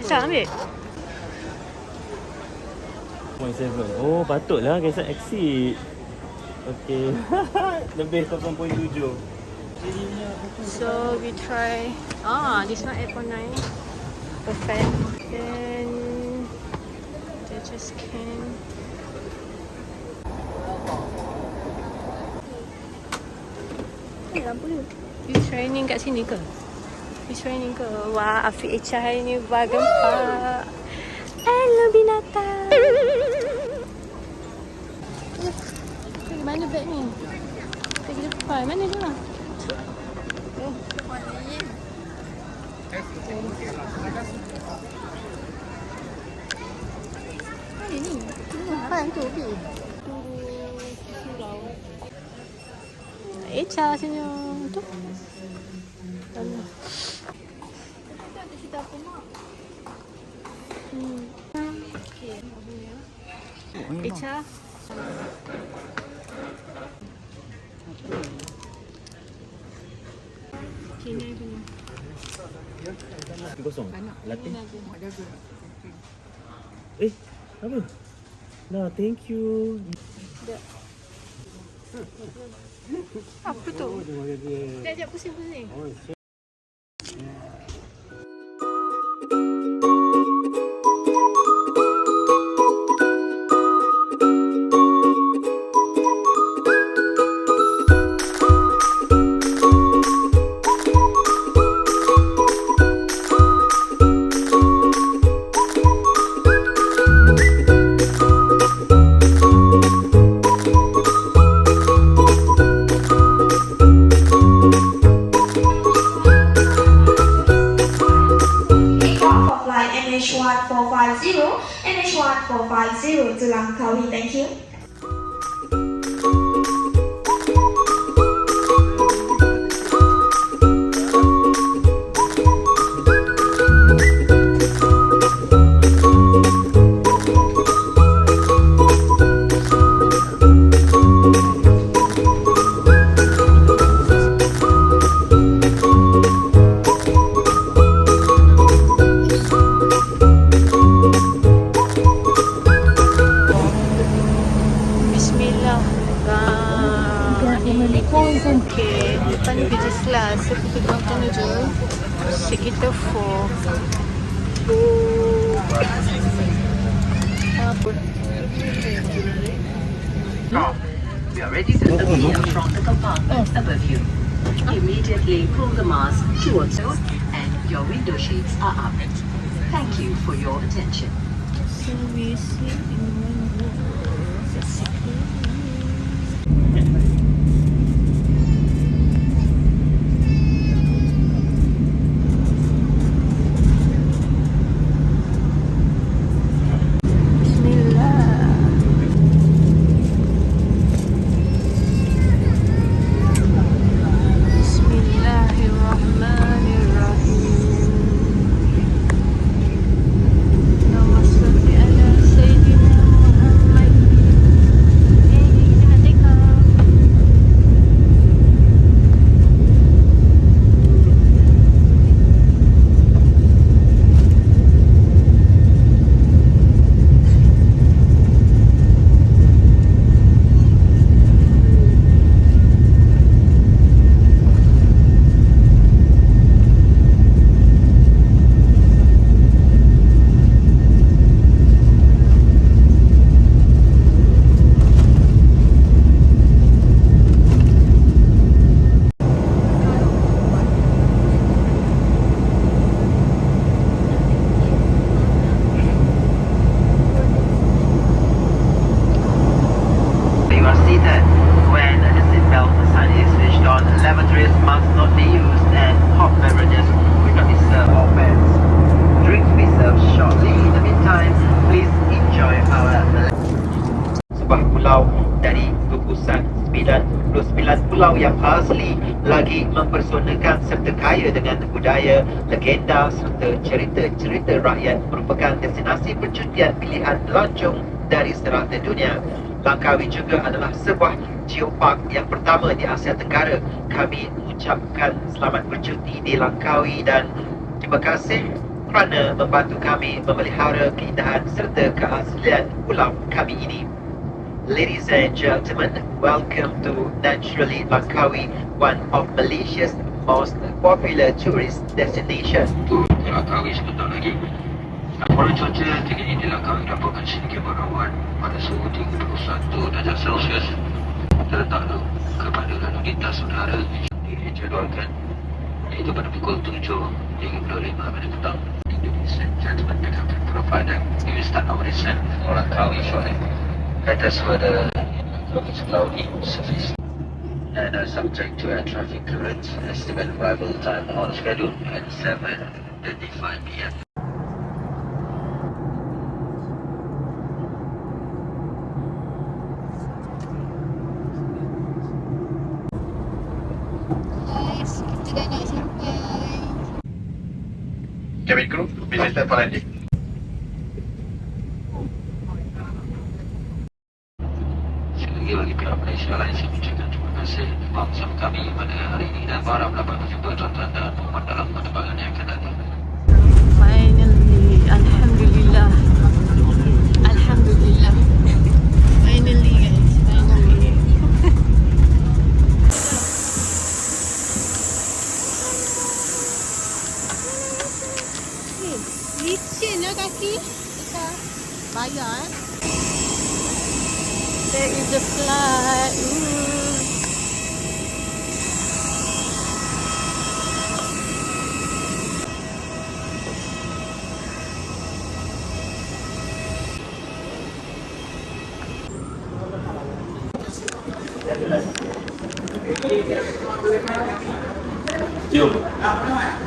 Echa ambil. 1.7 Oh patutlah Kesat exit Okay Lebih 8.7 So we try. Ah, this one 8.9. Perfect. Then they just can. Eh, lampu ni. You training kat sini ke? You training ke? Wah, Afiq Echa hari ni bergempak. Hello binatang. Pergi mana beg ni? Pergi depan. Mana dia? Mana ni? Depan tu, senyum. Tu. Mana? Hmm. Okay. Echa. Okay, ni dulu. Kosong Latte Eh Apa Nah thank you Apa tu? Sekejap, sekejap, pusing-pusing. Flight NH1450, NH1450 to Langkawi, thank you. Ni kerja selas. So, kita doakan aja. Sekitar 4. We are ready to appear from the compartment above you. Immediately pull the mask towards you and your window shades are up. Thank you for your attention. So, we see in one 99 pulau yang asli lagi mempersonakan serta kaya dengan budaya, legenda serta cerita-cerita rakyat merupakan destinasi percutian pilihan pelancong dari serata dunia. Langkawi juga adalah sebuah geopark yang pertama di Asia Tenggara. Kami ucapkan selamat bercuti di Langkawi dan terima kasih kerana membantu kami memelihara keindahan serta keaslian pulau kami ini. Ladies and gentlemen, welcome to Naturally Langkawi, one of Malaysia's most popular tourist destination. tu Langkawi sebentar lagi. Pola cuaca tinggi di Langkawi dapatkan sedikit berawan pada suhu 31 darjah Celsius terletak kepada lalu lintas udara dijadualkan iaitu pada pukul 7 hingga pukul 5 pada petang. Ladies and gentlemen, the captain provided we start That is where the look is cloudy surface and are subject to air traffic currents. Estimate arrival time on schedule at 7.35 p.m. Cabin crew, business and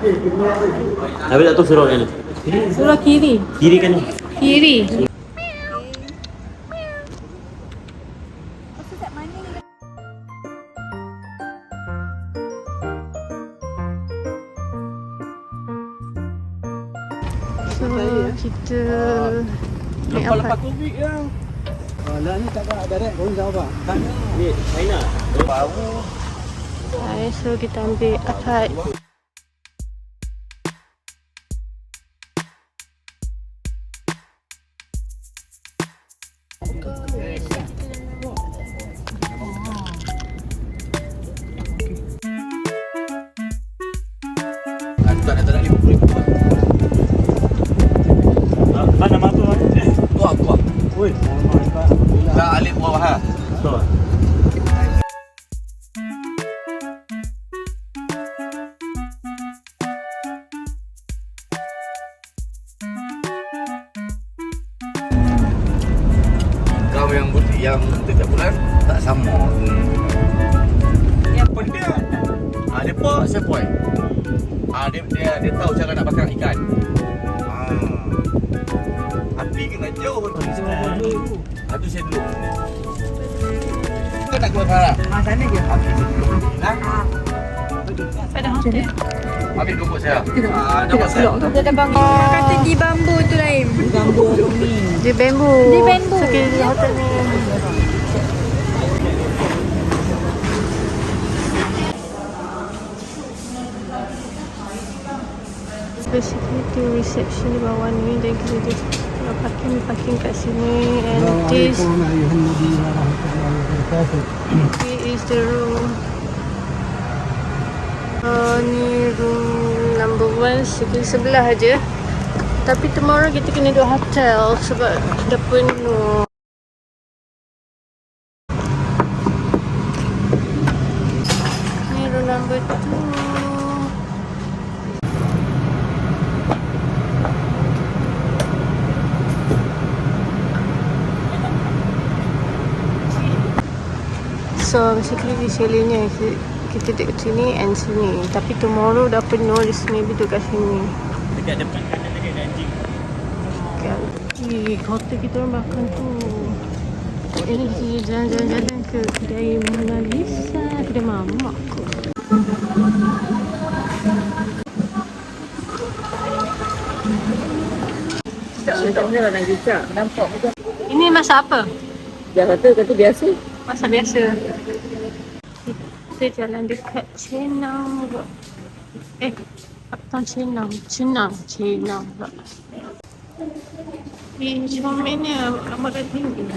Habis tak tahu suruh kan? Surah kiri. Kiri kan? Kiri. So, kita naik apa? Covid yang. Alah ni tak ada direct kau jawab apa? Tak. Ni China. Baru. So kita ambil akad. Tak ada tak ada 50 ribu. Ah, nama apa? Tua, tua. Oi, nama Tak alif buah ha. Betul. Kau yang yang dekat bulan tak sama. Yang benda. Ah, dia pun sepoi. Ah, dia, dia dia tahu cara nak bakar ikan. Ah. Api kena jauh tu. Aduh saya dulu. Kau nak keluar sekarang? Ah, sana je. Api dulu. Nah. Pada hotel. Api dulu saya. Ah, dapat saya. Kita ada bambu. Kata di bambu tu lain. Di bambu ni. Di bambu. Di bambu. Di hotel ni. Basically tu reception di bawah ni dan kita just kalau parking parking kat sini and this is the room. Uh, ni room number one segi sebelah aja. Tapi tomorrow kita kena duduk hotel sebab dah penuh. Ni room number two. So basically di sini kita, duduk sini and sini. Tapi tomorrow dah penuh just maybe duduk kat sini. Dekat depan kanan lagi ada anjing. Kan. Di hotel kita orang makan tu. Ini kita jalan-jalan ke kedai Mona Lisa, kedai mamak ke. Ini masak apa? Jakarta kata biasa. Masak biasa. Kita jalan dekat Chenau Road. Eh, Bukan Cina. Cina. Cina pula. Eh, ni. Gambar kat tinggi.